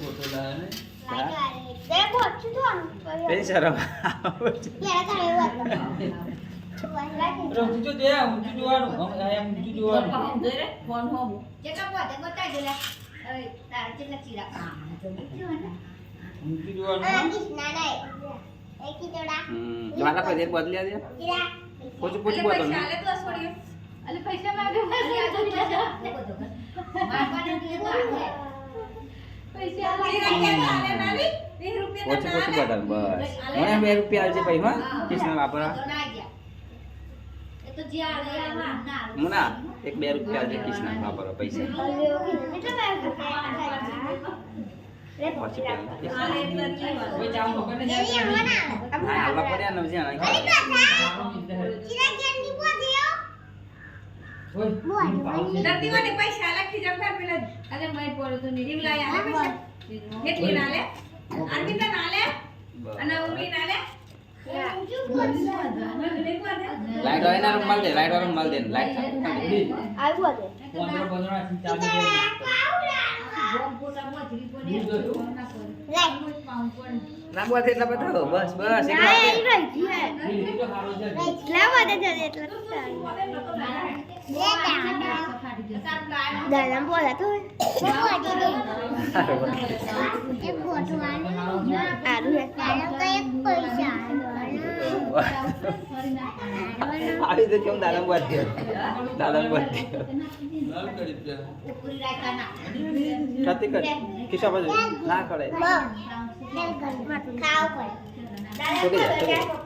Photo લાવે ને શરમ આવે છે. દે ઊંચું જોવાનું પોચું ઓછું બદલ બસ. મને બે રૂપિયા આવશે ભાઈ હા. કૃષ્ણ વાપરા મુના એક બે રૂપિયા આવશે કૃષ્ણ વાપરો પૈસા. પૈસા લખી જમતા પેલા અરે મેં પડ્યો તો નીરી લાય પૈસા કેટલી નાલે અર્પિતા નાલે અને ઉમલી નાલે લાઈટ હોય ના રૂમાલ દે લાઈટ વાળો રૂમાલ દે લાઈટ પંદર પંદર થી ચાલુ ના બોલ એટલા બતાવો બસ બસ એક તો સારો છે દાદા બોલા તો આવી તો કેમ દાદા બોલ દે દાદા બોલ દે લાલ કરી દે કતી કર કિશા બાજુ ના કરે ખાવ છોડી દે છોડી